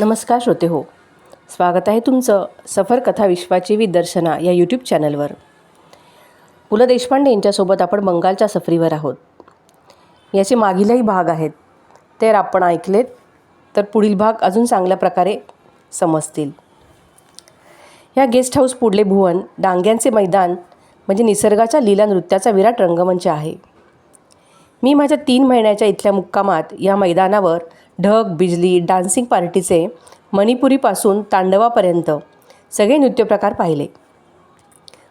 नमस्कार श्रोते हो. स्वागत आहे तुमचं सफर कथा विश्वाची विदर्शना या यूट्यूब चॅनलवर पु ल देशपांडे यांच्यासोबत आपण बंगालच्या सफरीवर आहोत. याचे मागीलही भाग आहेत. ते आपण ऐकलेत तर पुढील भाग अजून चांगल्या प्रकारे समजतील. ह्या गेस्ट हाऊस पुढले भुवन डांग्यांचे मैदान म्हणजे निसर्गाच्या लीला नृत्याचा विराट रंगमंच आहे. मी माझ्या तीन महिन्याच्या इथल्या मुक्कामात या मैदानावर ढग बिजली डान्सिंग पार्टीचे मणिपुरीपासून तांडवापर्यंत सगळे नृत्यप्रकार पाहिले.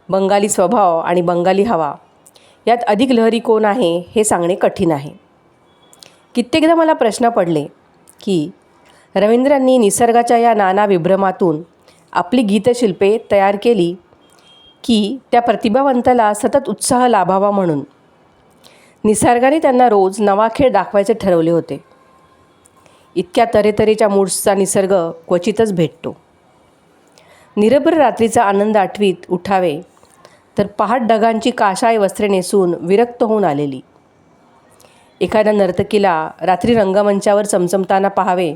बंगाली स्वभाव आणि बंगाली हवा यात अधिक लहरी कोण आहे हे सांगणे कठीण आहे. कित्येकदा मला प्रश्न पडले की रवींद्रांनी निसर्गाच्या या नाना विभ्रमातून आपली गीतशिल्पे तयार केली की त्या प्रतिभावंताला सतत उत्साह लाभावा म्हणून. निसर्गाने त्यांना रोज नवा खेळ दाखवायचे ठरवले होते. इतक्या तऱ्हेतऱ्हेच्या मूड्सचा निसर्ग क्वचितच भेटतो. निरभ्र रात्रीचा आनंद आठवीत उठावे तर पहाट ढगांची काशाय वस्त्रे नेसून विरक्त होऊन आलेली. एखाद्या नर्तकीला रात्री रंगमंचावर चमचमताना पाहावे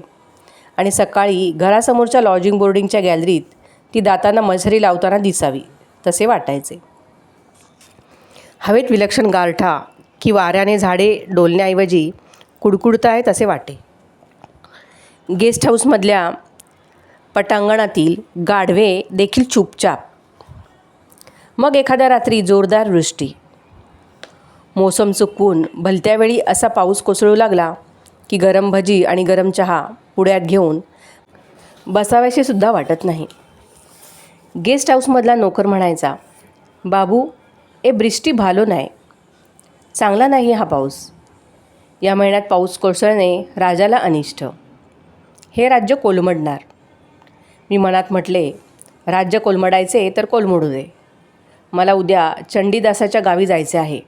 आणि सकाळी घरासमोरच्या लॉजिंग बोर्डिंगच्या गॅलरीत ती दातांना मझरी लावताना दिसावी तसे वाटायचे. हवेत विलक्षण गारठा की वाऱ्याने झाडे डोलण्याऐवजी कुडकुडतायत असे वाटे. गेस्ट हाऊसमधल्या पटांगणातील गाढवे देखील चुपचाप. मग एखाद्या रात्री जोरदार वृष्टी. मोसम चुकवून भलत्या वेळी असा पाऊस कोसळू लागला की गरम भजी आणि गरम चहा पुढ्यात घेऊन बसाव्याशी सुद्धा वाटत नाही. गेस्ट हाऊसमधला नोकर म्हणायचा बाबू ए बृष्टी भालो नाही चांगला नाही हा पाऊस. या महिन्यात पाऊस कोसळणे राजाला अनिष्ट. हे राज्य कोलमडणार. मी मनात म्हटले राज्य कोलमडायचे तर कोलमडू दे. मला उद्या चंडीदासाच्या गावी जायचे आहे.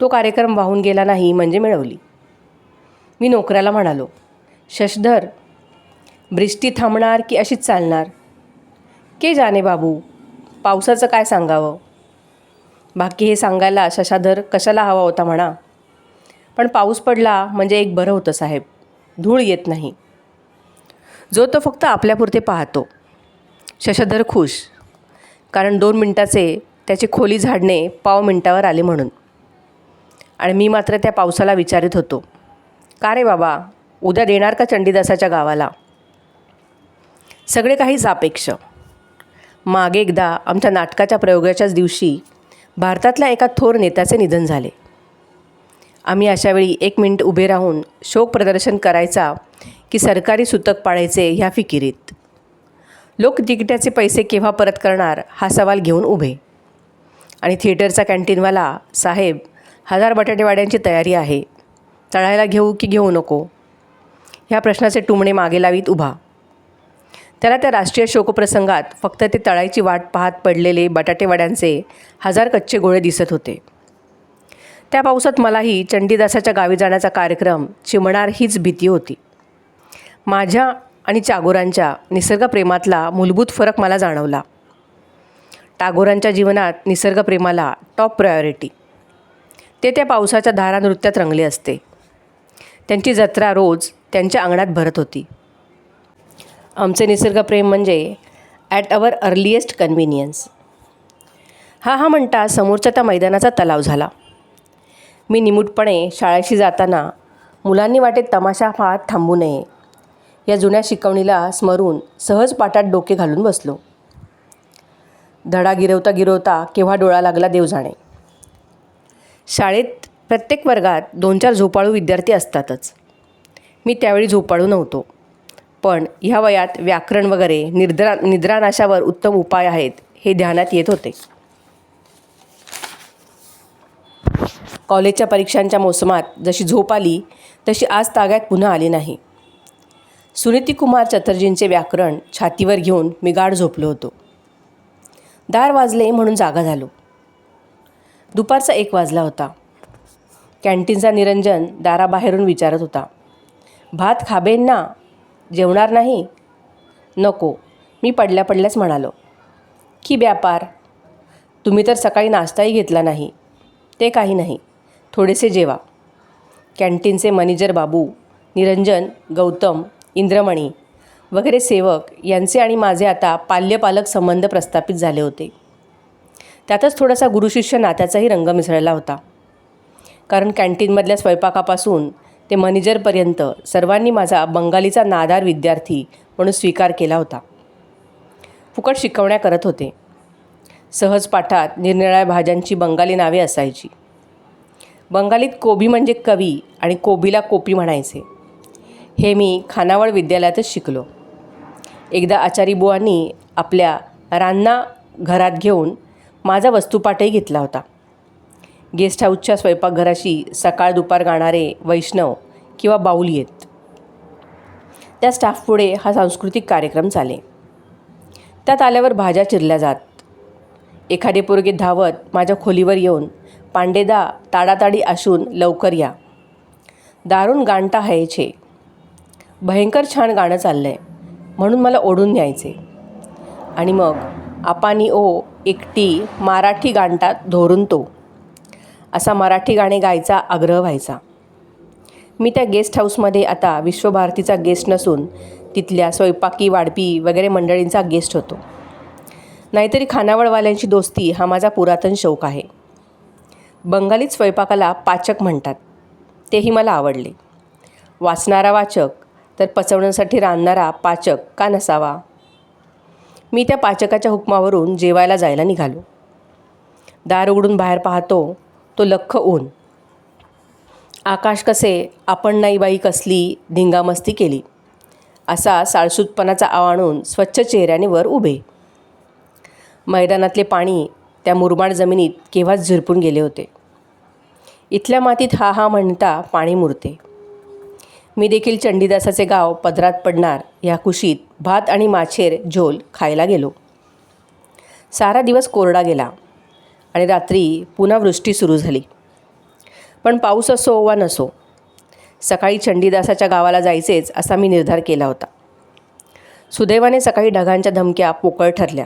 तो कार्यक्रम वाहून गेला नाही म्हणजे मिळवली. मी नोकऱ्याला म्हणालो शशधर बृष्टी थांबणार की अशीच चालणार? के जाने बाबू पावसाचं काय सांगावं? बाकी हे सांगायला शशाधर कशाला हवा होता म्हणा. पण पाऊस पडला म्हणजे एक बरं होतं साहेब धूळ येत नाही. जो तो फक्त आपल्यापुरते पाहतो. शशधर खुश कारण दोन मिनटाचे त्याची खोली झाडणे पाव मिनटावर आले म्हणून. आणि मी मात्र त्या पावसाला विचारित होतो का रे बाबा उद्या देणार का चंडीदासाच्या गावाला? सगळे काही सापेक्ष. मागे एकदा आमच्या नाटकाच्या प्रयोगाच्याच दिवशी भारतातल्या एका थोर नेत्याचे निधन झाले. आम्ही अशावेळी एक मिनिट उभे राहून शोक प्रदर्शन करायचा की सरकारी सुतक पाळायचे ह्या फिकिरीत. लोक तिकिटाचे पैसे केव्हा परत करणार हा सवाल घेऊन उभे. आणि थिएटरचा कॅन्टीनवाला साहेब हजार बटाटेवाड्यांची तयारी आहे. तळायला घेऊ की घेऊ नको? ह्या प्रश्नाचे टुमणे मागे लावीत उभा. त्याला त्या राष्ट्रीय शोकप्रसंगात फक्त ते तळायची वाट पाहत पडलेले बटाटेवड्यांचे हजार कच्चे गोळे दिसत होते. त्या पावसात मलाही चंडीदासाच्या गावी जाण्याचा कार्यक्रम चिमणार हीच भीती होती. माझ्या आणि चागोरांच्या निसर्गप्रेमातला मूलभूत फरक मला जाणवला. टागोरांच्या जीवनात निसर्गप्रेमाला टॉप प्रायोरिटी ते त्या पावसाच्या धारा नृत्यात रंगले असते. त्यांची जत्रा रोज त्यांच्या अंगणात भरत होती. आमचे निसर्गप्रेम म्हणजे ॲट अवर अर्लिएस्ट कन्व्हिनियन्स हा हा म्हणता समोरच्या त्या मैदानाचा तलाव झाला. मी निमूटपणे शाळेशी जाताना मुलांनी वाटेत तमाशा पाहत थांबू नये. या जुन्या शिकवणीला स्मरून सहज पाटात डोके घालून बसलो. धडा गिरवता गिरवता केव्हा डोळा लागला देव जाणे शाळेत प्रत्येक वर्गात दोन चार झोपाळू विद्यार्थी असतातच. मी त्यावेळी झोपाळू नव्हतो. पण ह्या वयात व्याकरण वगैरे निद्रा निद्रानाशावर उत्तम उपाय आहेत हे ध्यानात येत होते. कॉलेजच्या परीक्षांच्या मोसमात जशी झोप आली तशी आज ताग्यात पुन्हा आली नाही. सुनीती कुमार चटर्जींचे व्याकरण छातीवर घेऊन मी गाढ झोपलो होतो. दार वाजले म्हणून जागा झालो. दुपारचा एक वाजला होता. कॅन्टीनचा निरंजन दाराबाहेरून विचारत होता. भात खाबेन ना जेवणार नाही? नको मी पडल्या पडल्याच म्हणालो. की व्यापार? तुम्ही तर सकाळी नाश्ताही घेतला नाही. ते काही नाही. थोडेसे जेवा. कॅन्टीनचे मॅनेजर बाबू निरंजन गौतम इंद्रमणी वगैरे सेवक यांचे आणि माझे आता पाल्यपालक संबंध प्रस्थापित झाले होते. त्यातच थोडासा गुरुशिष्य नात्याचाही रंग मिसळला होता. कारण कॅन्टीनमधल्या स्वयंपाकापासून ते मॅनेजरपर्यंत सर्वांनी माझा बंगालीचा नादार विद्यार्थी म्हणून स्वीकार केला होता. फुकट शिकवण्या करत होते. सहज पाठात निरनिराळ्या भाज्यांची बंगाली नावे असायची. बंगालीत कोबी म्हणजे कवी आणि कोबीला कोपी म्हणायचे. हे मी खानावळ विद्यालयातच शिकलो. एकदा आचारी बुवांनी आपल्या रान्ना घरात घेऊन माझा वस्तुपाठही घेतला होता. गेस्ट हाऊसच्या स्वयंपाकघराशी सकाळ दुपार गाणारे वैष्णव किंवा बाऊल येत. त्या स्टाफपुढे हा सांस्कृतिक कार्यक्रम चाले. त्यात आल्यावर भाज्या चिरल्या जात. एखादे पोरगे धावत माझ्या खोलीवर येऊन पांडेदा ताडाताडी असून लवकर या. दारूण गाणटा हायचे भयंकर छान गाणं चाललं आहे म्हणून मला ओढून न्यायचे आणि मग आपानी ओ एकटी मराठी गाणटा धोरून तो. असा मराठी गाणे गायचा आग्रह व्हायचा. मी त्या गेस्ट हाऊसमध्ये आता विश्वभारतीचा गेस्ट नसून तिथल्या स्वयंपाकी वाडपी वगैरे मंडळींचा गेस्ट होतो. नाहीतरी खानावळवाल्यांची दोस्ती हा माझा पुरातन शौक आहे. बंगालीत स्वयंपाकाला पाचक म्हणतात. तेही मला आवडले. वाचणारा वाचक तर पचवण्यासाठी रांधणारा पाचक का नसावा? मी त्या पाचकाच्या हुकमावरून जेवायला जायला निघालो. दार उघडून बाहेर पाहतो तो लख्ख ऊन. आकाश कसे आपण नाही बाई कसली धिंगामस्ती केली. असा साळसूतपणाचा आवाणून स्वच्छ चेहऱ्याने वर उभे. मैदानातले पाणी त्या मुरमाड जमिनीत केव्हाच झिरपून गेले होते. इथल्या मातीत हा हा म्हणता पाणी मुरते. मी देखील चंडीदासाचे गाव पदरात पडणार या कुशीत भात आणि माछेर झोल खायला गेलो. सारा दिवस कोरडा गेला आणि रात्री पुन्हा वृष्टी सुरू झाली. पण पाऊस असो वा नसो सकाळी चंडीदासाच्या गावाला जायचेच असा मी निर्धार केला होता. सुदैवाने सकाळी ढगांच्या धमक्या पोकळ ठरल्या.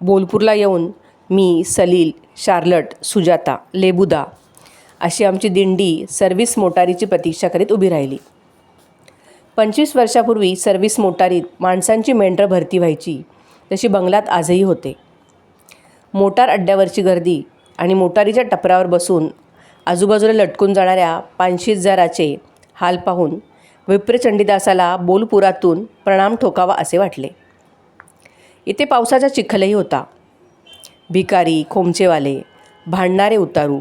बोलपूरला येऊन मी सलील शार्लट सुजाता लेबुदा अशी आमची दिंडी सर्व्हिस मोटारीची प्रतीक्षा करीत उभी राहिली. पंचवीस वर्षापूर्वी सर्व्हिस मोटारीत माणसांची मेंढरं भरती व्हायची तशी बंगलात आजही होते. मोटार अड्ड्यावरची गर्दी आणि मोटारीच्या टपरावर बसून आजूबाजूला लटकून जाणाऱ्या पानशी हजाराचे हाल पाहून विप्रचंडीदासाला बोलपुरातून प्रणाम ठोकावा असे वाटले. इथे पावसाचा चिखलही होता. भिकारी खोमचेवाले भांडणारे उतारू.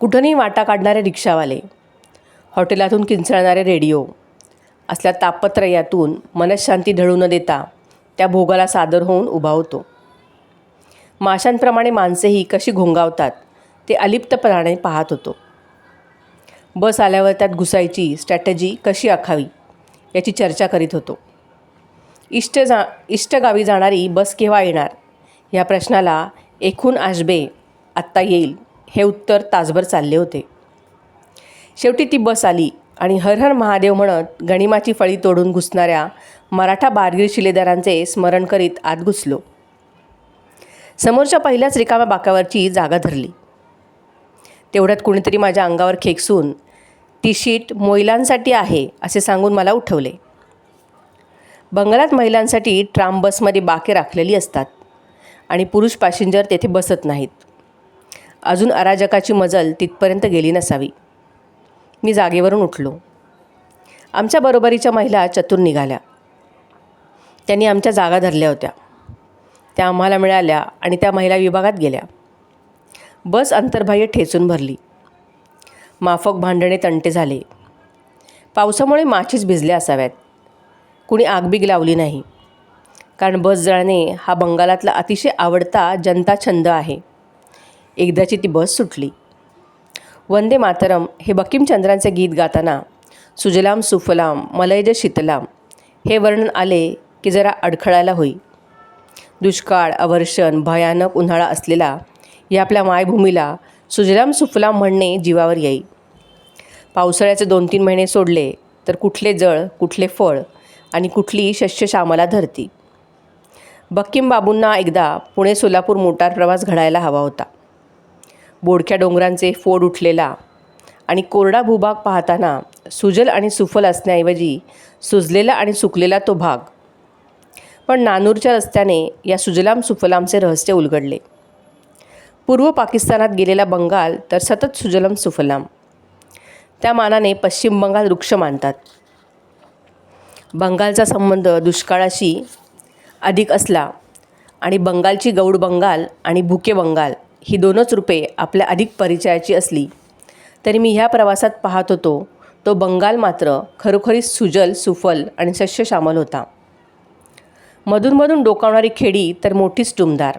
कुठंही वाटा काढणारे रिक्षावाले. हॉटेलातून किंचळणारे रेडिओ. असल्या तापत्रयातून मनशांती ढळू न देता त्या भोगाला सादर होऊन उभा होतो. माशांप्रमाणे माणसेही कशी घोंगावतात ते अलिप्तपणाने पाहत होतो. बस आल्यावर त्यात घुसायची स्ट्रॅटेजी कशी आखावी याची चर्चा करीत होतो. इष्ट जा इष्टगावी जाणारी बस केव्हा येणार? ह्या प्रश्नाला एकूण आजबे आत्ता येईल हे उत्तर तासभर चालले होते. शेवटी ती बस आली आणि हर हर महादेव म्हणत गणिमाची फळी तोडून घुसणाऱ्या मराठा बारगीर शिलेदारांचे स्मरण करीत आत घुसलो. समोरच्या पहिल्याच रिकाम्या बाकावरची जागा धरली. तेवढ्यात कुणीतरी माझ्या अंगावर खेकसून ती शीट महिलांसाठी आहे असे सांगून मला उठवले. बंगलात महिलांसाठी ट्राम बसमध्ये बाके राखलेली असतात. आणि पुरुष पॅसेंजर तेथे बसत नाहीत. अजून अराजकाची मजल तिथपर्यंत गेली नसावी. मी जागेवरून उठलो. आमच्या बरोबरीच्या महिला चतुर निघाल्या. त्यांनी आमच्या जागा धरल्या होत्या. त्या आम्हाला मिळाल्या आणि त्या महिला विभागात गेल्या. बस अंतर्बाह्य ठेचून भरली. माफक भांडणे तंटे झाले. पावसामुळे माचीच भिजल्या असाव्यात. कुणी आगबीग लावली नाही. कारण बस जळणे हा बंगालातला अतिशय आवडता जनता छंद आहे. एकदाची ती बस सुटली. वंदे मातरम हे बकिमचंद्रांचे गीत गाताना सुजलाम सुफलाम मलयज शीतलाम हे वर्णन आले की जरा अडखळायला होई. दुष्काळ अवर्षण भयानक उन्हाळा असलेला या आपल्या मायभूमीला सुजलाम सुफलाम म्हणणे जीवावर येई. पावसाळ्याचे दोन तीन महिने सोडले तर कुठले जळ कुठले फळ आणि कुठली शस्यश्यामला धरती? बक्कीम बाबूंना एकदा पुणे सोलापूर मोटार प्रवास घडायला हवा होता. बोडक्या डोंगरांचे फोड उठलेला आणि कोरडा भूभाग पाहताना सुजल आणि सुफल असण्याऐवजी सुजलेला आणि सुकलेला तो भाग. पण नानूरच्या रस्त्याने या सुजलाम सुफलामचे रहस्य उलगडले. पूर्व पाकिस्तानात गेलेला बंगाल तर सतत सुजलम सुफलाम. त्या मानाने पश्चिम बंगाल वृक्ष मानतात. बंगालचा संबंध दुष्काळाशी अधिक असला आणि बंगालची गौड बंगाल आणि भुके बंगाल ही दोनच रूपे आपल्या अधिक परिचयाची असली तरी मी ह्या प्रवासात पाहत होतो तो बंगाल मात्र खरोखरीच सुजल सुफल आणि सस्यश्यामल होता. मधूनमधून डोकावणारी खेडी तर मोठीच टुमदार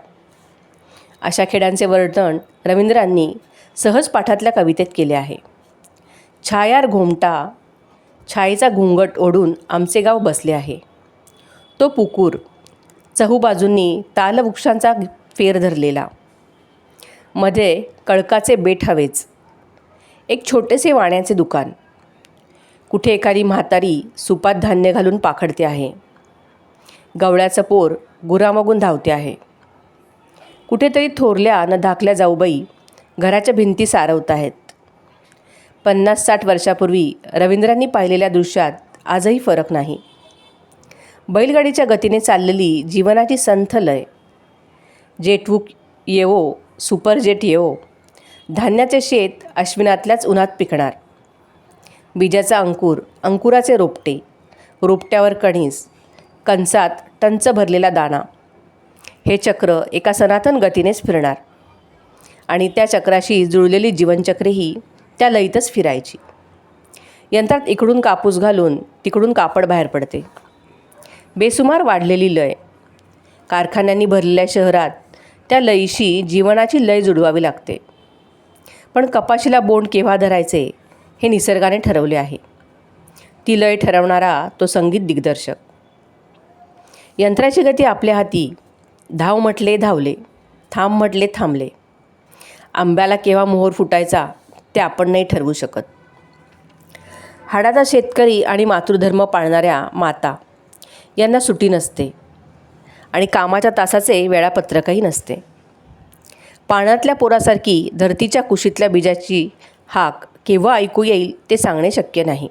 अशा खेड्यांचे वर्णन रवींद्रांनी सहज पाठातल्या कवितेत केले आहे. छायार घोमटा छायेचा घुंगट ओढून आमचे गाव बसले आहे. तो पुकूर चहूबाजूंनी तालवृक्षांचा फेर धरलेला. मध्ये कळकाचे बेट हवेच. एक छोटेसे वाण्याचे दुकान. कुठे एखादी म्हातारी सुपात धान्य घालून पाखडते आहे. गवळ्याचं पोर गुरामागून धावते आहे. कुठेतरी थोरल्या न धाकल्या जाऊबाई घराच्या भिंती सारवत आहेत. पन्नास साठ वर्षापूर्वी रवींद्रांनी पाहिलेल्या दृश्यात आजही फरक नाही. बैलगाडीच्या गतीने चाललेली जीवनाची संथ लय. जेटवूक येवो सुपरजेट येवो. धान्याचे शेत अश्विनातल्याच उन्हात पिकणार. बीजाचा अंकुर अंकुराचे रोपटे. रोपट्यावर कणीस. कंचात टंच भरलेला दाणा. हे चक्र एका सनातन गतीनेच फिरणार. आणि त्या चक्राशी जुळलेली जीवनचक्रेही त्या लयीतच फिरायची. यंत्रात इकडून कापूस घालून तिकडून कापड बाहेर पडते. बेसुमार वाढलेली लय. कारखान्यांनी भरलेल्या शहरात त्या लयीशी जीवनाची लय जुडवावी लागते. पण कपाशीला बोंड केव्हा धरायचे हे निसर्गाने ठरवले आहे. ती लय ठरवणारा तो संगीत दिग्दर्शक. यंत्राची गती आपल्या हाती. धाव म्हटले धावले थांब म्हटले थांबले. आंब्याला केव्हा मोहर फुटायचा ते आपण नाही ठरवू शकत. हाडाचा शेतकरी आणि मातृधर्म पाळणाऱ्या माता यांना सुटी नसते आणि कामाच्या तासाचे वेळापत्रकही नसते. पाण्यातल्या पोरासारखी धरतीच्या कुशीतल्या बीजाची हाक केव्हा ऐकू येईल ते सांगणे शक्य नाही.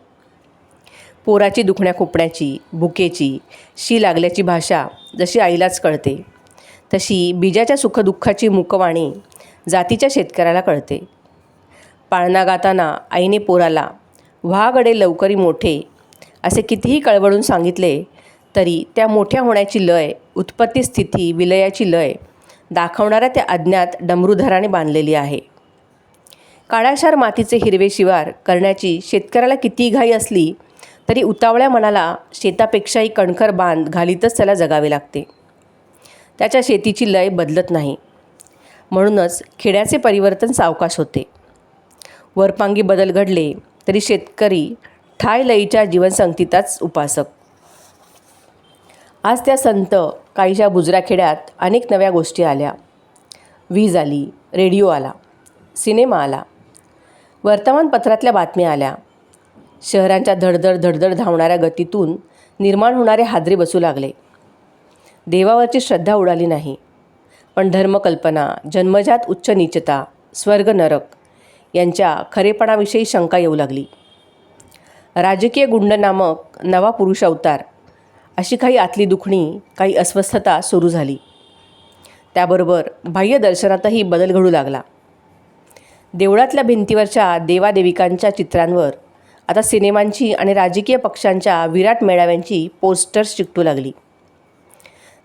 पोराची दुखण्या खोपण्याची भुकेची शी लागल्याची भाषा जशी आईलाच कळते तशी बीजाच्या सुखदुःखाची मुकवाणी जातीच्या शेतकऱ्याला कळते. पाळणा गाताना आईने पोराला व्हागडे लवकरी मोठे असे कितीही कळवळून सांगितले तरी त्या मोठ्या होण्याची लय उत्पत्ती स्थिती विलयाची लय दाखवणाऱ्या त्या अज्ञात डमरूधराने बांधलेली आहे. काळाशार मातीचे हिरवे शिवार करण्याची शेतकऱ्याला कितीही घाई असली तरी उतावळ्या मनाला शेतापेक्षाही कणखर बांध घालीतच त्याला जगावे लागते. त्याच्या शेतीची लय बदलत नाही. म्हणूनच खेड्याचे परिवर्तन सावकाश होते. वरपांगी बदल घडले तरी शेतकरी ठाय लयीच्या जीवनसंगतीचाच उपासक. आज त्या संत काहीशा बुजऱ्या खेड्यात अनेक नव्या गोष्टी आल्या. वीज आली रेडिओ आला सिनेमा आला वर्तमानपत्रातल्या बातम्या आल्या. शहरांच्या धडधड धडधड धावणाऱ्या गतीतून निर्माण होणारे हादरे बसू लागले. देवावरची श्रद्धा उडाली नाही. पण धर्मकल्पना जन्मजात उच्च नीचता स्वर्ग नरक यांच्या खरेपणाविषयी शंका येऊ लागली. राजकीय गुंड नामक नवा पुरुष अवतार अशी काही आतली दुखणी काही अस्वस्थता सुरू झाली. त्याबरोबर बाह्य दर्शनातही बदल घडू लागला. देवळातल्या भिंतीवरच्या देवादेविकांच्या चित्रांवर आता सिनेमांची आणि राजकीय पक्षांच्या विराट मेळाव्यांची पोस्टर्स चिकटू लागली.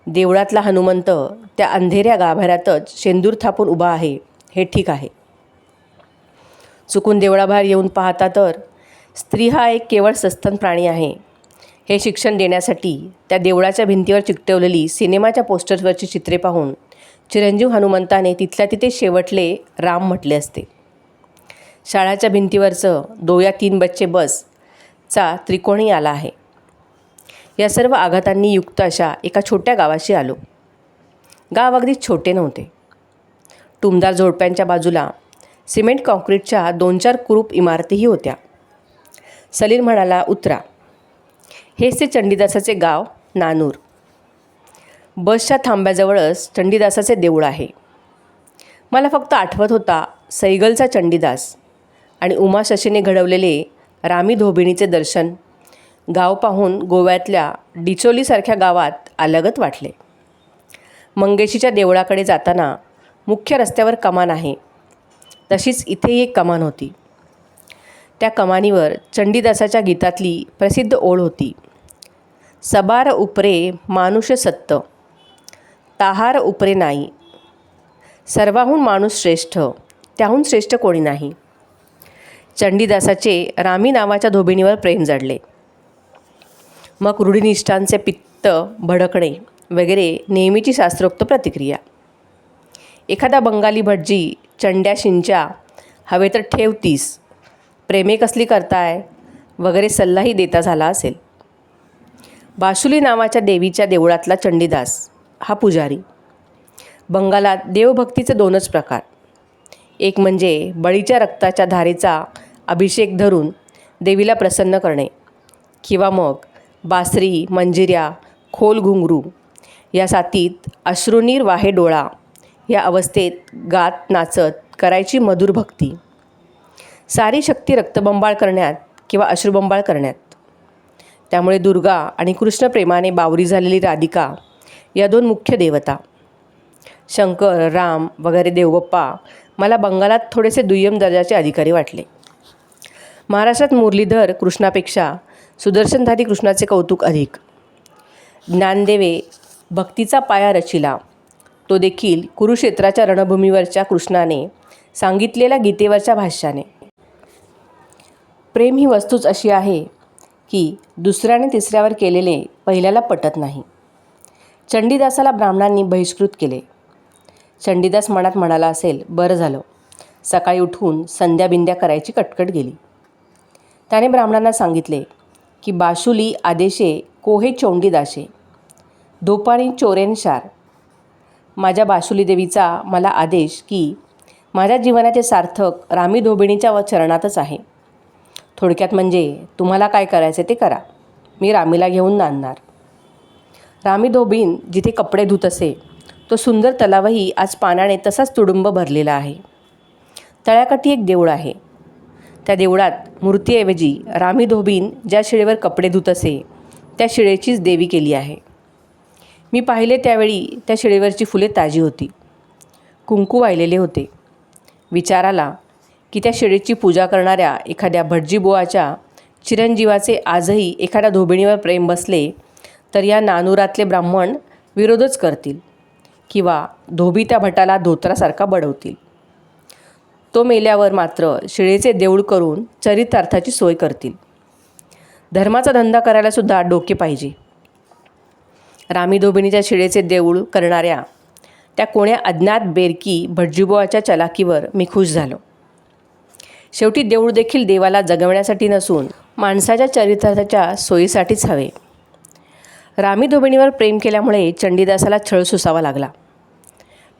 देवळातला हनुमंत त्या अंधेऱ्या गाभाऱ्यातच शेंदूर थापून उभा आहे हे ठीक आहे. चुकून देवळाबाहेर येऊन पाहता तर स्त्री हा एक केवळ सस्तन प्राणी आहे. हे शिक्षण देण्यासाठी त्या देवळाच्या भिंतीवर चिकटवलेली सिनेमाच्या पोस्टर्सवरची चित्रे पाहून चिरंजीव हनुमंताने तिथल्या तिथे शेवटले राम म्हटले असते. शाळाच्या भिंतीवरचं दो या तीन बच्चे बसचा त्रिकोणी आला आहे. या सर्व आघातांनी युक्त अशा एका छोट्या गावाशी आलो. गाव अगदी छोटे नव्हते. टुमदार झोडप्यांच्या बाजूला सिमेंट कॉन्क्रीटच्या दोन चार कुरूप इमारतीही होत्या. सलील म्हणाला उतरा. हेच ते चंडीदासाचे गाव नानूर. बसच्या थांब्याजवळच चंडीदासाचे देऊळ आहे. मला फक्त आठवत होता सैगलचा चंडीदास आणि उमा शशीने घडवलेले रामी धोबिणीचे दर्शन गाव पाहून गोव्यातल्या डिचोलीसारख्या गावात अलगत वाटले. मंगेशीच्या देवळाकडे जाताना मुख्य रस्त्यावर कमान आहे. तशीच इथेही एक कमान होती. त्या कमानीवर चंडीदासाच्या गीतातली प्रसिद्ध ओळ होती. सबार उपरे मानुष सत्त. ताहार उपरे नाही. सर्वाहून माणूस श्रेष्ठ. त्याहून श्रेष्ठ कोणी नाही. चंडीदासाचे रामी नावाच्या धोबिणीवर प्रेम जडले. मग रूढिनिष्ठांचे पित्त भडकणे वगैरे नेहमीची शास्त्रोक्त प्रतिक्रिया. एखादा बंगाली भटजी चंड्या शिंच्या हवे तर ठेवतीस प्रेमे कसली करताय? वगैरे सल्लाही देता झाला असेल. बासुली नावाच्या देवीच्या देवळातला चंडीदास हा पुजारी. बंगालात देवभक्तीचे दोनच प्रकार. एक म्हणजे बळीच्या रक्ताच्या धारेचा अभिषेक धरून देवीला प्रसन्न करणे किंवा मग बासरी मंजिऱ्या खोल घुंगरू या साथीत अश्रुनीर वाहे डोळा या अवस्थेत गात नाचत करायची मधुर भक्ती. सारी शक्ती रक्तबंबाळ करण्यात किंवा अश्रुबंबाळ करण्यात. त्यामुळे दुर्गा आणि कृष्णप्रेमाने बावरी झालेली राधिका या दोन मुख्य देवता. शंकर राम वगैरे देवबाप्पा मला बंगालात थोडेसे दुय्यम दर्जाचे अधिकारी वाटले. महाराष्ट्रात मुरलीधर कृष्णापेक्षा सुदर्शनधारी कृष्णाचे कौतुक अधिक. ज्ञानदेवे भक्तीचा पाया रचिला. तो देखील कुरुक्षेत्राच्या रणभूमीवरच्या कृष्णाने सांगितलेल्या गीतेवरच्या भाष्याने. प्रेम ही वस्तूच अशी आहे की दुसऱ्याने तिसऱ्यावर केलेले पहिल्याला पटत नाही. चंडीदासाला ब्राह्मणांनी बहिष्कृत केले. चंडीदास मनात म्हणाला असेल बरं झालं. सकाळी उठून संध्याबिंद्या करायची कटकट गेली. त्याने ब्राह्मणांना सांगितले की बाशुली आदेशे कोहे चोंडीदाशे? धोपाणी चोरेन शार. माझ्या बाशुली देवीचा मला आदेश की माझ्या जीवनाचे सार्थक रामी धोबिणीच्या व चरणातच आहे. थोडक्यात म्हणजे तुम्हाला काय करायचे ते करा. मी रामीला घेऊन नांदणार. रामी धोबीन जिथे कपडे धुत असे तो सुंदर तलावही आज पाण्याने तसाच तुडुंब भरलेला आहे. तळ्याकाठी एक देऊळ आहे. त्या देवळात मूर्तीऐवजी रामी धोबीन ज्या शिळेवर कपडे धुत असे त्या शिळेचीच देवी केली आहे. मी पाहिले त्यावेळी त्या शिळेवरची फुले ताजी होती. कुंकू वाहिलेले होते. विचाराला की त्या शिळेची पूजा करणाऱ्या एखाद्या भटजीबुवाच्या चिरंजीवाचे आजही एखाद्या धोबिणीवर प्रेम बसले तर या नानुरातले ब्राह्मण विरोधच करतील किंवा धोबी त्या भटाला धोत्रासारखा बडवतील. तो मेल्यावर मात्र शिळेचे देऊळ करून चरितार्थाची सोय करतील. धर्माचा धंदा करायला सुद्धा डोके पाहिजे. रामी धोबिणीच्या शिळेचे देऊळ करणाऱ्या त्या कोण्या अज्ञात बेरकी भटजीबुवाच्या चलाकीवर मी खुश झालो. शेवटी देऊळ देखील देवाला जगवण्यासाठी नसून माणसाच्या चरित्राच्या सोयीसाठीच हवे. रामी धोबिणीवर प्रेम केल्यामुळे चंडीदासाला छळ सुसावा लागला.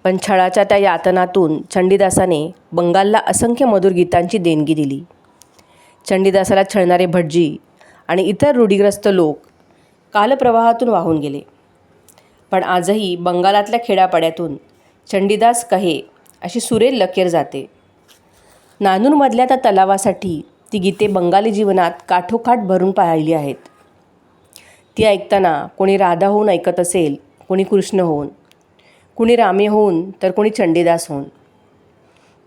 पण छळाच्या त्या यातनातून चंडीदासाने बंगालला असंख्य मधुर गीतांची देणगी दिली. चंडीदासाला छळणारे भटजी आणि इतर रूढीग्रस्त लोक कालप्रवाहातून वाहून गेले. पण आजही बंगालातल्या खेड्यापाड्यातून चंडीदास कहे अशी सुरेल लकेर जाते. नानूरमधल्या त्या तलावासाठी ती गीते बंगाली जीवनात काठोकाठ भरून पाहिली आहेत. ती ऐकताना कोणी राधा होऊन ऐकत असेल कोणी कृष्ण होऊन कुणी रामे होऊन तर कोणी चंडीदास होऊन.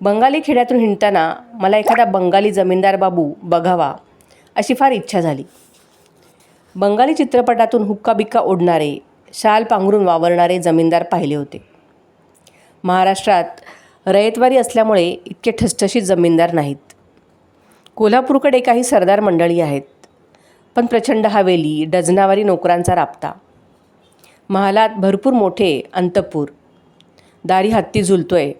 बंगाली खेड्यातून हिंडताना मला एखादा बंगाली जमीनदार बाबू बघावा अशी फार इच्छा झाली. बंगाली चित्रपटातून हुक्का बिक्का ओढणारे शाल पांघरून वावरणारे जमीनदार पाहिले होते. महाराष्ट्रात रयतवारी असल्यामुळे इतके ठसठशीत जमीनदार नाहीत. कोल्हापूरकडे काही सरदार मंडळी आहेत. पण प्रचंड हवेली डझनावारी नोकरांचा राबता. महालात भरपूर मोठे अंतपूर. दारी हत्ती झुलतोय.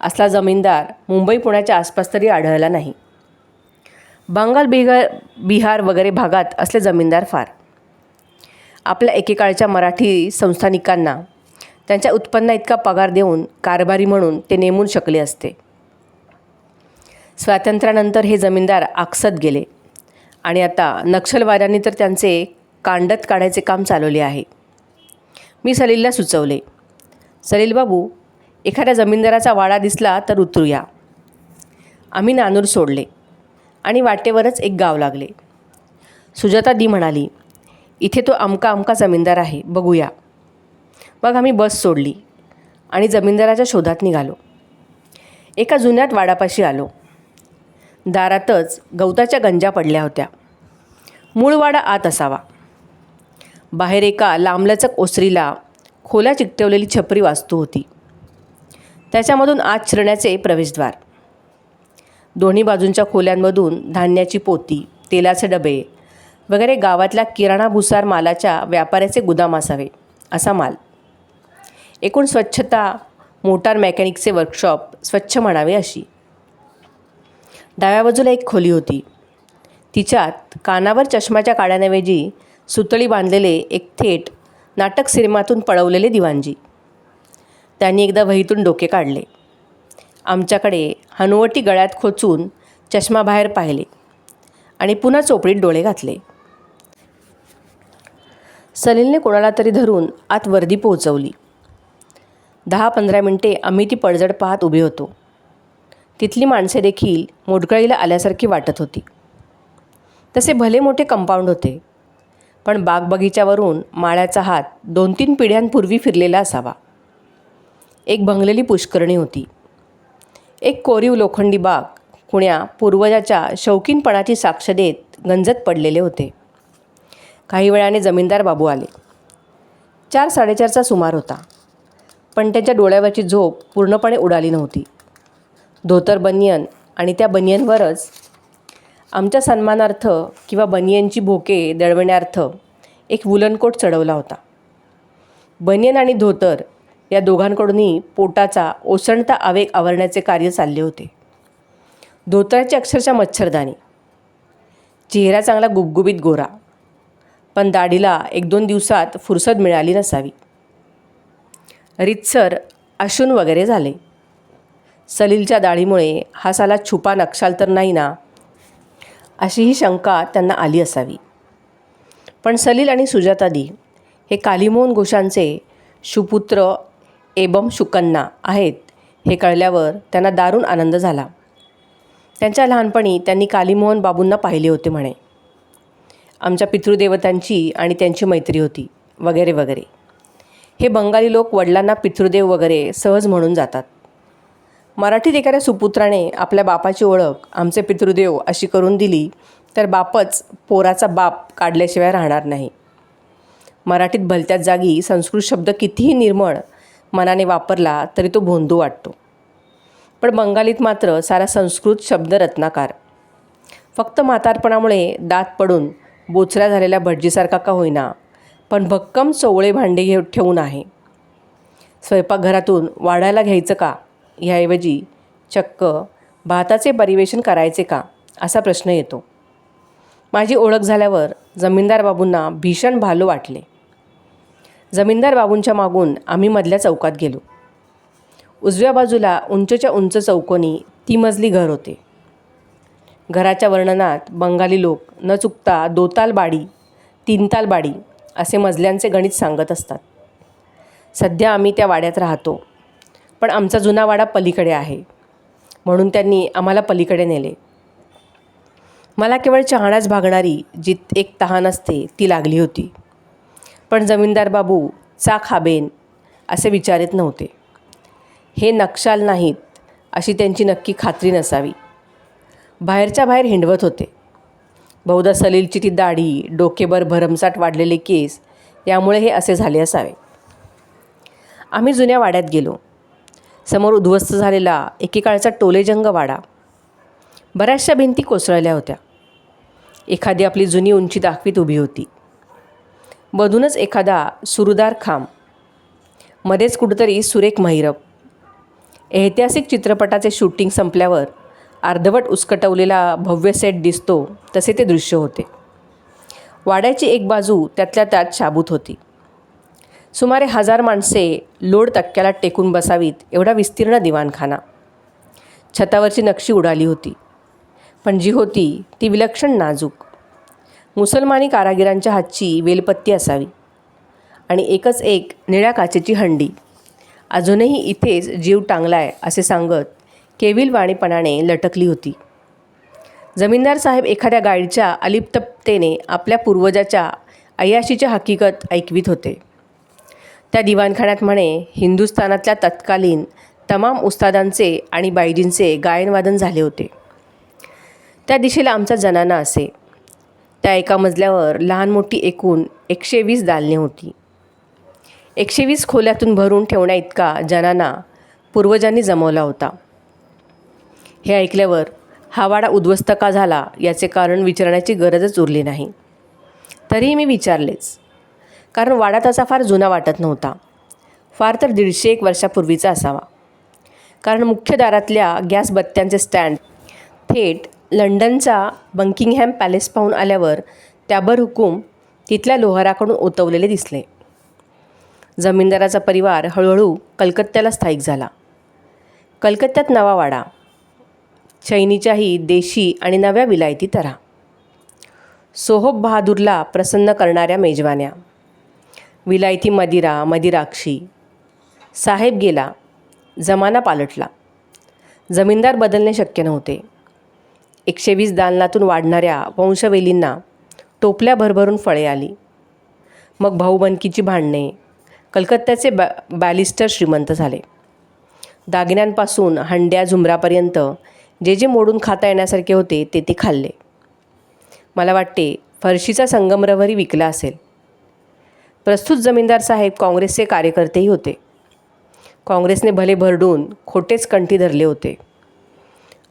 असला जमीनदार मुंबई पुण्याच्या आसपास तरी आढळला नाही. बंगाल बिहार बिहार वगैरे भागात असले जमीनदार फार. आपल्या एकेकाळच्या मराठी संस्थानिकांना त्यांच्या उत्पन्ना इतका पगार देऊन कारभारी म्हणून ते नेमून शकले असते. स्वातंत्र्यानंतर हे जमीनदार आकसत गेले आणि आता नक्षलवाद्यांनी तर त्यांचे कांडत काढायचे काम चालवले आहे. मी सलीलला सुचवले सलील बाबू एखाद्या जमीनदाराचा वाडा दिसला तर उतरूया. आम्ही नानूर सोडले आणि वाटेवरच एक गाव लागले. सुजाता दी म्हणाली इथे तो अमका अमका जमीनदार आहे बघूया. मग आम्ही बस सोडली आणि जमीनदाराच्या शोधात निघालो. एका जुन्यात वाडापाशी आलो. दारातच गवताच्या गंजा पडल्या होत्या. मूळ वाडा आत असावा. बाहेर एका लांबलचक ओसरीला खोल्या चिकटवलेली छपरी वास्तू होती. त्याच्यामधून आत शिरण्याचे प्रवेशद्वार. दोन्ही बाजूंच्या खोल्यांमधून धान्याची पोती तेलाचे डबे वगैरे गावातल्या किराणा भुसार मालाच्या व्यापाऱ्याचे गुदाम असावे असा माल. एकूण स्वच्छता मोटार मेकॅनिकचे वर्कशॉप स्वच्छ म्हणावे अशी. डाव्या बाजूला एक खोली होती. तिच्यात कानावर चष्माच्या काड्याऐवजी सुतळी बांधलेले एक थेट नाटक सिनेमातून पळवलेले दिवाणजी. त्यांनी एकदा वहीतून डोके काढले. आमच्याकडे हनुवटी गळ्यात खोचून चष्मा बाहेर पाहिले आणि पुन्हा चोपडीत डोळे घातले. सलीलने कोणाला तरी धरून आत वर्दी पोहोचवली. दहा पंधरा मिनटे आम्ही ती पडझड पाहत उभे होतो. तिथली माणसे देखील मोडकळीला आल्यासारखी वाटत होती. तसे भले मोठे कंपाऊंड होते पण बागबगीच्यावरून माळ्याचा हात दोन तीन पिढ्यांपूर्वी फिरलेला असावा. एक भंगलेली पुष्करणी होती. एक कोरीव लोखंडी बाग कुण्या पूर्वजाच्या शौकीनपणाची साक्ष देत गंजत पडलेले होते. काही वेळाने जमीनदार बाबू आले. चार साडेचारचा सुमार होता. पण त्याच्या डोळ्यावरची झोप पूर्णपणे उडाली नव्हती. धोतर बनियन आणि त्या बनियनवरच आमच्या सन्मानार्थ किंवा बनियनची भोके दळवण्यार्थ एक वुलन कोट चढवला होता. बनियन आणि धोतर या दोघांकडूनही पोटाचा ओसंडता आवेग आवरण्याचे कार्य चालले होते. धोतराची अक्षरशः मच्छरदाणी. चेहरा चांगला गुबगुबीत गोरा. पण दाढीला एक दोन दिवसात फुरसत मिळाली नसावी. रितसर अशून वगैरे झाले. सलीलच्या दाढीमुळे हा साला छुपा नक्षाल तर नाही ना? अशी ही शंका त्यांना आली असावी. पण सलील आणि सुजातादी हे कालीमोहन घोषांचे सुपुत्र एबम शुकन्ना आहेत हे कळल्यावर त्यांना दारुण आनंद झाला. त्यांच्या लहानपणी त्यांनी कालीमोहन बाबूंना पाहिले होते म्हणे. आमच्या पितृदेवतांची आणि त्यांची मैत्री होती वगैरे वगैरे. हे बंगाली लोक वडिलांना पितृदेव वगैरे सहज म्हणून जातात. मराठीत एखाद्या सुपुत्राने आपल्या बापाची ओळख आमचे पितृदेव अशी करून दिली तर बापच पोराचा बाप काढल्याशिवाय राहणार नाही. मराठीत भलत्याच जागी संस्कृत शब्द कितीही निर्मळ मनाने वापरला तरी तो भोंदू वाटतो. पण बंगालीत मात्र सारा संस्कृत शब्द रत्नाकार. फक्त म्हातारपणामुळे दात पडून बोचऱ्या झालेल्या भटजीसारखा का होईना पण भक्कम चोवळे भांडे घेऊ ठेवून आहे. स्वयंपाकघरातून वाढायला घ्यायचं का? ह्याऐवजी चक्क भाताचे परिवेशन करायचे का? असा प्रश्न येतो. माझी ओळख झाल्यावर जमीनदार बाबूंना भीषण भालो वाटले. जमीनदार बाबूंच्या मागून आम्ही मधल्या चौकात गेलो. उजव्या बाजूला उंचच्या उंच चौकोनी ती मजली घर होते. घराच्या वर्णनात बंगाली लोक न चुकता दोताल बाडी तीनताल बाडी असे मजल्यांचे गणित सांगत असतात. सध्या आम्ही त्या वाड्यात राहतो पण आमचा जुना वाडा पलीकडे आहे. म्हणून त्यांनी आम्हाला पलीकडे नेले. मला केवळ चहाण्याच भागणारी जी एक तहान असते ती लागली होती. पण जमीनदार बाबू चा खाबेन असे विचारित नव्हते. हे नक्षाल नाहीत अशी त्यांची नक्की खात्री नसावी. बाहेरच्या बाहेर हिंडवत होते. बहुधा सलीलची ती दाढी डोकेभर भरमसाट वाढलेले केस यामुळे हे असे झाले असावे. आम्ही जुन्या वाड्यात गेलो. समोर उद्ध्वस्त झालेला एकेकाळचा टोलेजंग वाडा. बऱ्याचशा भिंती कोसळल्या होत्या. एखादी आपली जुनी उंची दाखवीत उभी होती. मधूनच एखादा सुरुदार खांब. मध्येच कुठंतरी सुरेख महिरप. ऐतिहासिक चित्रपटाचे शूटिंग संपल्यावर अर्धवट उसकटवलेला भव्य सेट दिसतो तसे ते दृश्य होते. वाड्याची एक बाजू त्यातल्या त्यात शाबूत होती. सुमारे हजार माणसे लोड तक्क्याला टेकून बसावीत एवढा विस्तीर्ण दिवाणखाना. छतावरची नक्षी उडाली होती. पण जी होती ती विलक्षण नाजूक. मुसलमानी कारागिरांच्या हातची वेलपत्ती असावी आणि एकच एक निळ्या काचेची हंडी. अजूनही इथेच जीव टांगलाय असे सांगत केविलवाणीपणाने लटकली होती. जमीनदार साहेब एखाद्या गाईडच्या अलिप्ततेने आपल्या पूर्वजाच्या अयाशीच्या हकीकत ऐकवीत होते. त्या दिवाणखान्यात म्हणे हिंदुस्थानातल्या तत्कालीन तमाम उस्तादांचे आणि बायजींचे गायनवादन झाले होते. त्या दिशेला आमचा जनाना असे. त्या एका मजल्यावर लहान मोठी एकूण एकशे वीस दालने होती. एकशे वीस खोल्यातून भरून ठेवण्याइतका जनाना पूर्वजांनी जमवला होता. हे ऐकल्यावर हा वाडा उद्ध्वस्त का झाला याचे कारण विचारण्याची गरजच उरली नाही. तरीही मी विचारलेच. कारण वाडा तसा फार जुना वाटत नव्हता. फार तर दीडशे एक वर्षापूर्वीचा असावा. कारण मुख्य दारातल्या गॅस बत्त्यांचे स्टँड थेट लंडनचा बंकिंगहॅम पॅलेस पाहून आल्यावर त्याबर हुकूम तिथल्या लोहाराकडून ओतवलेले दिसले. जमीनदाराचा परिवार हळूहळू कलकत्त्याला स्थायिक झाला. कलकत्त्यात नवा वाडा. चैनीच्याही देशी आणि नव्या विलायती तऱ्हा सोहोब बहादूरला प्रसन्न करणाऱ्या मेजवान्या. विलायती मदिरा मदिराक्षी. साहेब गेला जमाना पालटला. जमीनदार बदलणे शक्य नव्हते. एकशे वीस दालनातून वाढणाऱ्या वंशवेलींना टोपल्या भरभरून फळे आली. मग भाऊबंदकीची भांडणे कलकत्त्याचे बॅ बॅलिस्टर श्रीमंत झाले. दागिन्यांपासून हंड्या झुमरापर्यंत जे जे मोडून खाता येण्यासारखे होते ते ते खाल्ले. मला वाटते फरशीचा संगमरवरी विकला असेल. प्रस्तुत जमीनदार साहेब काँग्रेसचे कार्यकर्तेही होते. काँग्रेसने भले भरडून खोटेच कंठी धरले होते.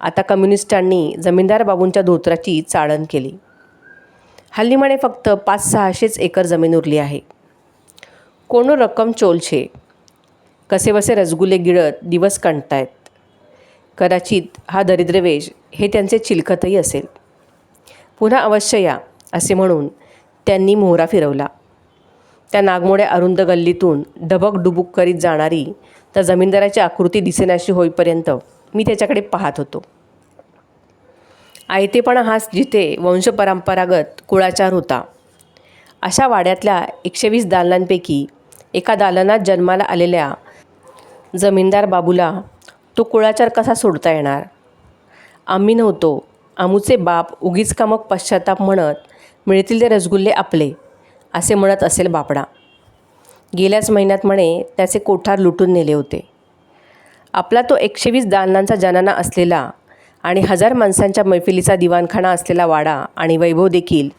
आता कम्युनिस्टांनी जमीनदार बाबूंच्या धोत्राची चाळण केली. हल्ली म्हणे फक्त पाच सहाशेच एकर जमीन उरली आहे. कोण रक्कम चोलशे कसेबसे रसगुल्ले गिळत दिवस कंटायत. कदाचित हा दरिद्रवेश हे त्यांचे चिलखतही असेल. पुन्हा अवश्य या असे म्हणून त्यांनी मोहरा फिरवला. त्या नागमोड्या अरुंद गल्लीतून डबक डुबुक करीत जाणारी त्या जमीनदाराची आकृती दिसेनाशी होईपर्यंत मी त्याच्याकडे पाहत होतो. आयतेपणा हाच जिथे वंशपरंपरागत कुळाचार होता. अशा वाड्यातल्या एकशे वीस दालनांपैकी एका दालनात जन्माला आलेल्या जमीनदार बाबूला तो कुळाचार कसा सोडता येणार? आम्ही नव्हतो. आमूचे बाप उगीच कामक पश्चाताप म्हणत मिळतील ते रसगुल्ले आपले असे म्हणत असेल बापडा. गेल्याच महिन्यात म्हणे त्याचे कोठार लुटून नेले होते. आपला तो एकशे वीस दालनांचा जनाना असलेला आणि हजार माणसांच्या मैफिलीचा दिवाणखाना असलेला वाडा आणि वैभव देखील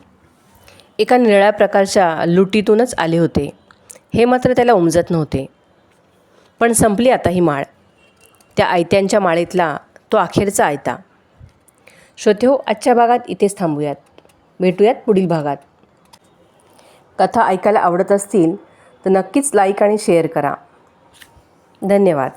एका निळ्या प्रकारच्या लुटीतूनच आले होते. हे मात्र त्याला उमजत नव्हते. पण संपली आता ही माळ. त्या आयत्यांच्या माळेतला तो अखेरचा आयता. श्रोते हो, आजच्या भागात इथेच थांबूयात. भेटूयात पुढील भागात. कथा ऐकायला आवडत असतील तर नक्कीच लाईक आणि शेअर करा. धन्यवाद.